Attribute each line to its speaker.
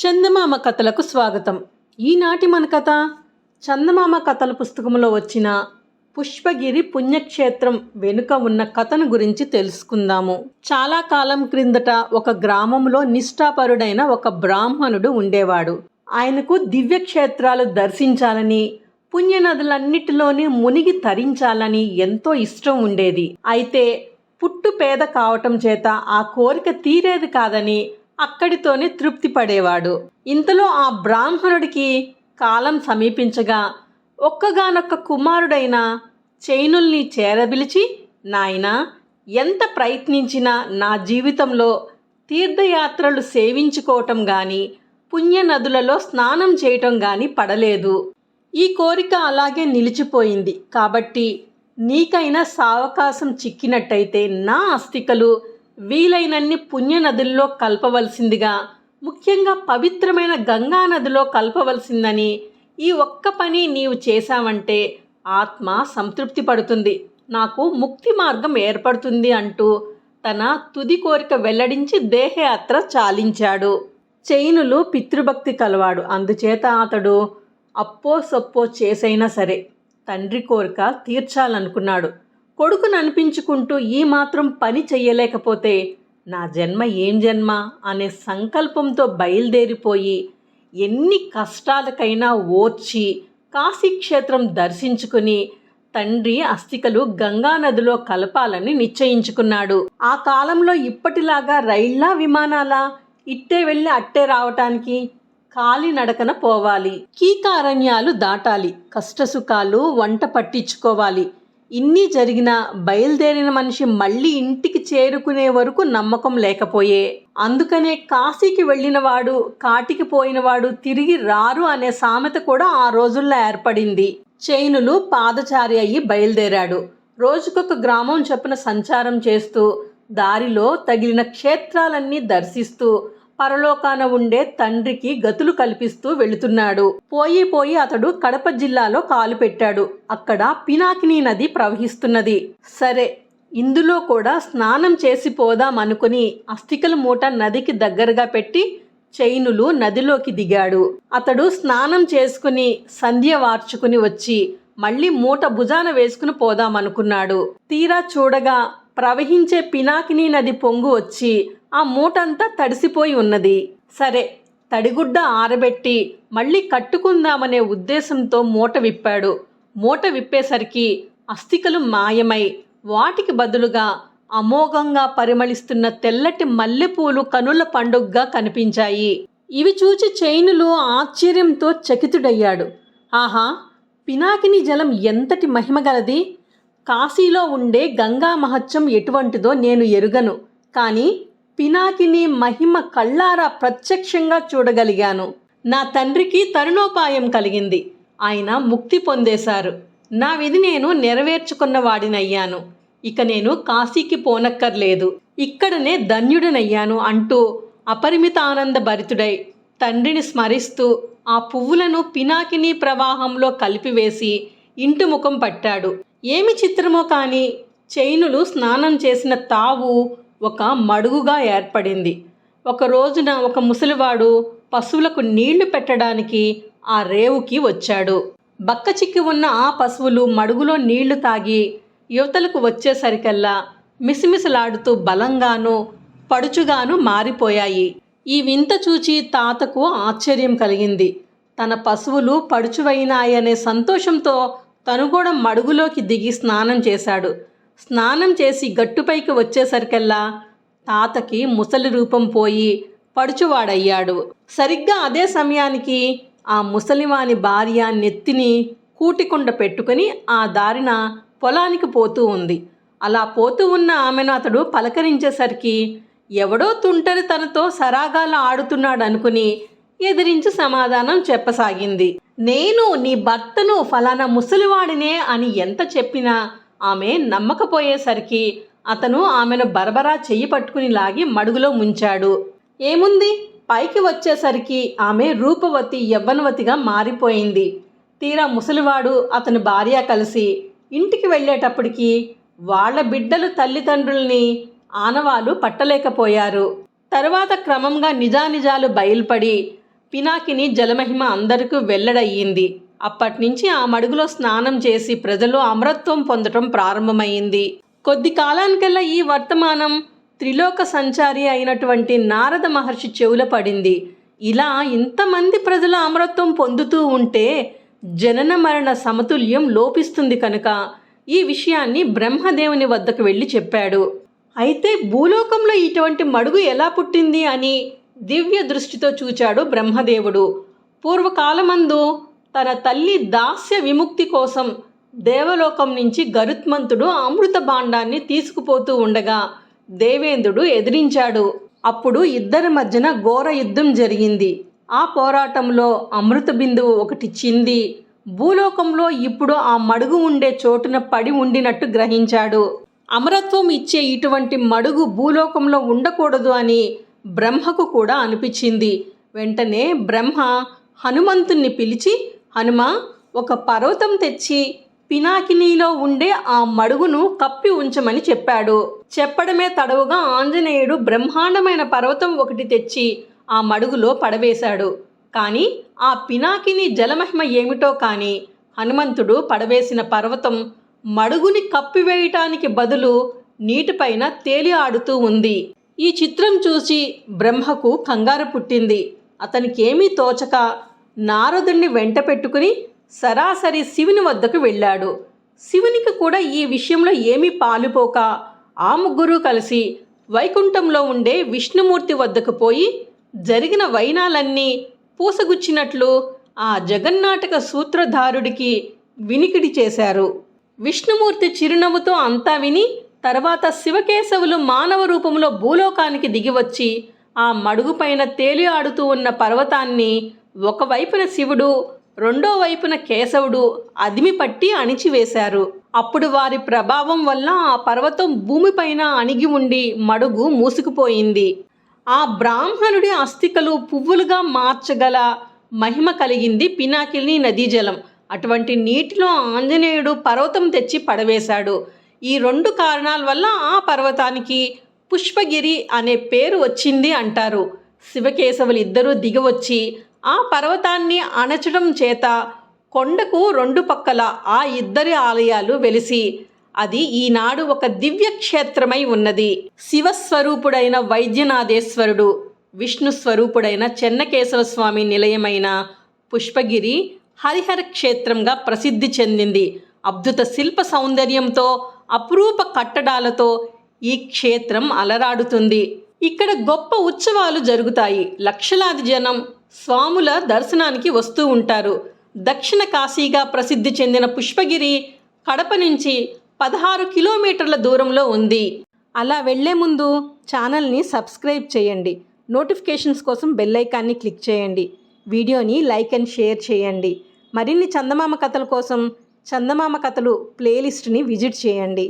Speaker 1: చందమామ కథలకు స్వాగతం. ఈనాటి మన కథ చందమామ కథల పుస్తకంలో వచ్చిన పుష్పగిరి పుణ్యక్షేత్రం వెనుక ఉన్న కథను గురించి తెలుసుకుందాము. చాలా కాలం క్రిందట ఒక గ్రామంలో నిష్ఠాపరుడైన ఒక బ్రాహ్మణుడు ఉండేవాడు. ఆయనకు దివ్యక్షేత్రాలు దర్శించాలని పుణ్యనదులన్నిటిలోని మునిగి తరించాలని ఎంతో ఇష్టం ఉండేది. అయితే పుట్టు పేద కావటం చేత ఆ కోరిక తీరేది కాదని అక్కడితోనే తృప్తి పడేవాడు. ఇంతలో ఆ బ్రాహ్మణుడికి కాలం సమీపించగా ఒక్కగానొక్క కుమారుడైన చైనుల్ని చేరబిలిచి నాయనా ఎంత ప్రయత్నించినా నా జీవితంలో తీర్థయాత్రలు సేవించుకోవటం గాని పుణ్యనదులలో స్నానం చేయటం గాని పడలేదు. ఈ కోరిక అలాగే నిలిచిపోయింది. కాబట్టి నీకైనా సావకాశం చిక్కినట్టయితే నా అస్థికలు వీలైనన్ని పుణ్య నదుల్లో కలపవలసిందిగా ముఖ్యంగా పవిత్రమైన గంగా నదిలో కలపవలసిందని ఈ ఒక్క పని నీవు చేశావంటే ఆత్మ సంతృప్తి పడుతుంది. నాకు ముక్తి మార్గం ఏర్పడుతుంది అంటూ తన తుది కోరిక వెల్లడించి దేహయాత్ర చాలించాడు. చైనులు పితృభక్తి కలవాడు. అందుచేత అతడు అప్పో సొప్పో చేసైనా సరే తండ్రి కోరిక తీర్చాలనుకున్నాడు. కొడుకును అనిపించుకుంటూ ఈ మాత్రం పని చెయ్యలేకపోతే నా జన్మ ఏం జన్మ అనే సంకల్పంతో బయలుదేరిపోయి ఎన్ని కష్టాలకైనా ఓర్చి కాశీక్షేత్రం దర్శించుకుని తండ్రి అస్థికలు గంగా నదిలో కలపాలని నిశ్చయించుకున్నాడు. ఆ కాలంలో ఇప్పటిలాగా రైళ్ళ విమానాల? ఇట్టే వెళ్ళి అట్టే రావటానికి కాలినడకన పోవాలి. కీకారణ్యాలు దాటాలి. కష్టసుఖాలు వంట పట్టించుకోవాలి. ఇన్ని జరిగినా బయలుదేరిన మనిషి మళ్ళీ ఇంటికి చేరుకునే వరకు నమ్మకం లేకపోయే. అందుకనే కాశీకి వెళ్ళినవాడు కాటికి పోయినవాడు తిరిగి రారు అనే సామెత కూడా ఆ రోజుల్లో ఏర్పడింది. చైనులు పాదచారి అయ్యి బయలుదేరాడు. రోజుకొక గ్రామం చొప్పున సంచారం చేస్తూ దారిలో తగిలిన క్షేత్రాలన్నీ దర్శిస్తూ పరలోకాన ఉండే తండ్రికి గతులు కల్పిస్తూ వెళుతున్నాడు. పోయి పోయి అతడు కడప జిల్లాలో కాలు పెట్టాడు. అక్కడ పినాకిని నది ప్రవహిస్తున్నది. సరే ఇందులో కూడా స్నానం చేసి పోదాం అనుకుని అస్థికల మూట నదికి దగ్గరగా పెట్టి చైనులు నదిలోకి దిగాడు. అతడు స్నానం చేసుకుని సంధ్య వార్చుకుని వచ్చి మళ్ళీ మూట భుజాన వేసుకుని పోదామనుకున్నాడు తీరా చూడగా ప్రవహించే పినాకిని నది పొంగు వచ్చి ఆ మూటంతా తడిసిపోయి ఉన్నది. సరే తడిగుడ్డ ఆరబెట్టి మళ్ళీ కట్టుకుందామనే ఉద్దేశంతో మూట విప్పాడు. మూట విప్పేసరికి అస్థికలు మాయమై వాటికి బదులుగా అమోఘంగా పరిమళిస్తున్న తెల్లటి మల్లెపూలు కనుల పండుగగా కనిపించాయి. ఇవి చూచి చైనులు ఆశ్చర్యంతో చకితుడయ్యాడు. ఆహా పినాకిని జలం ఎంతటి మహిమగలది కాశీలో ఉండే గంగా మహత్యం ఎటువంటిదో నేను ఎరుగను. కానీ పినాకిని మహిమ కళ్ళారా ప్రత్యక్షంగా చూడగలిగాను. నా తండ్రికి తరుణోపాయం కలిగింది. ఆయన ముక్తి పొందేశారు. నా విధి నేను నెరవేర్చుకున్న వాడినయ్యాను. ఇక నేను కాశీకి పోనక్కర్లేదు. ఇక్కడనే ధన్యుడనయ్యాను అంటూ అపరిమిత ఆనంద భరితుడై తండ్రిని స్మరిస్తూ ఆ పువ్వులను పినాకిని ప్రవాహంలో కలిపివేసి ఇంటి ముఖం పట్టాడు. ఏమి చిత్రమో కానీ చైనులు స్నానం చేసిన తావు ఒక మడుగుగా ఏర్పడింది. ఒక రోజున ఒక ముసలివాడు పశువులకు నీళ్ళు పెట్టడానికి ఆ రేవుకి వచ్చాడు. బక్క చిక్కి ఉన్న ఆ పశువులు మడుగులో నీళ్ళు తాగి యువతలకు వచ్చేసరికల్లా మిసిమిసలాడుతూ బలంగాను పడుచుగాను మారిపోయాయి. ఈ వింత చూచి తాతకు ఆశ్చర్యం కలిగింది. తన పశువులు పడుచువైనాయనే సంతోషంతో తను కూడా మడుగులోకి దిగి స్నానం చేశాడు. స్నానం చేసి గట్టుపైకి వచ్చేసరికల్లా తాతకి ముసలి రూపం పోయి పడుచువాడయ్యాడు. సరిగ్గా అదే సమయానికి ఆ ముసలివాని భార్య నెత్తిని కూటికుండ పెట్టుకుని ఆ దారిన పొలానికి పోతూ ఉంది. అలా పోతూ ఉన్న ఆమెను అతడు పలకరించేసరికి ఎవడో తుంటరి తనతో సరాగాలు ఆడుతున్నాడు అనుకుని ఎదిరించి సమాధానం చెప్పసాగింది. నేను నీ భర్తను ఫలానా ముసలివాడినే అని ఎంత చెప్పినా ఆమె నమ్మకపోయేసరికి అతను ఆమెను బరబరా చెయ్యి పట్టుకుని లాగి మడుగులో ముంచాడు. ఏముంది? పైకి వచ్చేసరికి ఆమె రూపవతి యవ్వనవతిగా మారిపోయింది. తీరా ముసలివాడు అతని భార్య కలిసి ఇంటికి వెళ్ళేటప్పటికి వాళ్ళ బిడ్డలు తల్లిదండ్రుల్ని ఆనవాలు పట్టలేకపోయారు. తరువాత క్రమంగా నిజానిజాలు బయలుపడి పినాకిని జలమహిమ అందరికీ వెల్లడయ్యింది. అప్పటినుంచి ఆ మడుగులో స్నానం చేసి ప్రజలు అమరత్వం పొందటం ప్రారంభమైంది కొద్ది కాలానికల్లా ఈ వర్తమానం త్రిలోక సంచారి అయినటువంటి నారద మహర్షి చెవుల పడింది. ఇలా ఇంతమంది ప్రజలు అమరత్వం పొందుతూ ఉంటే జనన మరణ సమతుల్యం లోపిస్తుంది కనుక ఈ విషయాన్ని బ్రహ్మదేవుని వద్దకు వెళ్ళి చెప్పాడు. అయితే భూలోకంలో ఇటువంటి మడుగు ఎలా పుట్టింది అని దివ్య దృష్టితో చూచాడు బ్రహ్మదేవుడు. పూర్వకాలమందు తన తల్లి దాస్య విముక్తి కోసం దేవలోకం నుంచి గరుత్మంతుడు అమృత భాండాన్ని తీసుకుపోతూ ఉండగా దేవేంద్రుడు ఎదిరించాడు. అప్పుడు ఇద్దరి మధ్యన ఘోర యుద్ధం జరిగింది. ఆ పోరాటంలో అమృత బిందువు ఒకటి చింది. భూలోకంలో ఇప్పుడు ఆ మడుగు ఉండే చోటున పడి ఉండినట్టు గ్రహించాడు. అమరత్వం ఇచ్చే ఇటువంటి మడుగు భూలోకంలో ఉండకూడదు అని బ్రహ్మకు కూడా అనిపించింది. వెంటనే బ్రహ్మ హనుమంతుణ్ణి పిలిచి హనుమ ఒక పర్వతం తెచ్చి పినాకినీలో ఉండే ఆ మడుగును కప్పి ఉంచమని చెప్పాడు. చెప్పడమే తడవుగా ఆంజనేయుడు బ్రహ్మాండమైన పర్వతం ఒకటి తెచ్చి ఆ మడుగులో పడవేశాడు. కానీ ఆ పినాకిని జలమహిమ ఏమిటో కానీ హనుమంతుడు పడవేసిన పర్వతం మడుగుని కప్పివేయటానికి బదులు నీటిపైన తేలి ఆడుతూ ఉంది. ఈ చిత్రం చూసి బ్రహ్మకు కంగారు పుట్టింది. అతనికేమీ తోచక నారదుణ్ణి వెంట పెట్టుకుని సరాసరి శివుని వద్దకు వెళ్ళాడు. శివునికి కూడా ఈ విషయంలో ఏమీ పాలుపోక ఆ ముగ్గురు కలిసి వైకుంఠంలో ఉండే విష్ణుమూర్తి వద్దకు పోయి జరిగిన వైనాలన్నీ పూసగుచ్చినట్లు ఆ జగన్నాటక సూత్రధారుడికి వినికిడి చేశారు. విష్ణుమూర్తి చిరునవ్వుతో అంతా విని తర్వాత శివకేశవులు మానవ రూపంలో భూలోకానికి దిగివచ్చి ఆ మడుగుపైన తేలి ఆడుతూ ఉన్న పర్వతాన్ని ఒకవైపున శివుడు రెండో వైపున కేశవుడు అదిమి పట్టి అణిచివేశారు. అప్పుడు వారి ప్రభావం వల్ల ఆ పర్వతం భూమిపైన అణిగి ఉండి మడుగు మూసుకుపోయింది. ఆ బ్రాహ్మణుడి అస్థికలు పువ్వులుగా మార్చగల మహిమ కలిగింది పినాకిల్ని నదీ జలం అటువంటి నీటిలో ఆంజనేయుడు పర్వతం తెచ్చి పడవేశాడు. ఈ రెండు కారణాల వల్ల ఆ పర్వతానికి పుష్పగిరి అనే పేరు వచ్చింది అంటారు. శివకేశవులు ఇద్దరూ దిగవచ్చి ఆ పర్వతాన్ని అణచడం చేత కొండకు రెండు పక్కల ఆ ఇద్దరి ఆలయాలు వెలిసి అది ఈనాడు ఒక దివ్య క్షేత్రమై ఉన్నది. శివస్వరూపుడైన వైద్యనాథేశ్వరుడు విష్ణు స్వరూపుడైన చెన్నకేశవ స్వామి నిలయమైన పుష్పగిరి హరిహర క్షేత్రంగా ప్రసిద్ధి చెందింది. అద్భుత శిల్ప సౌందర్యంతో అపురూప కట్టడాలతో ఈ క్షేత్రం అలరాడుతుంది. ఇక్కడ గొప్ప ఉత్సవాలు జరుగుతాయి. లక్షలాది జనం స్వాముల దర్శనానికి వస్తూ ఉంటారు. దక్షిణ కాశీగా ప్రసిద్ధి చెందిన పుష్పగిరి కడప నుంచి పదహారు కిలోమీటర్ల దూరంలో ఉంది. అలా వెళ్ళే ముందు ఛానల్ని సబ్స్క్రైబ్ చేయండి. నోటిఫికేషన్స్ కోసం బెల్ ఐకాన్ని క్లిక్ చేయండి. వీడియోని లైక్ అండ్ షేర్ చేయండి. మరిన్ని చందమామ కథల కోసం చందమామ కథలు ప్లేలిస్ట్ని విజిట్ చేయండి.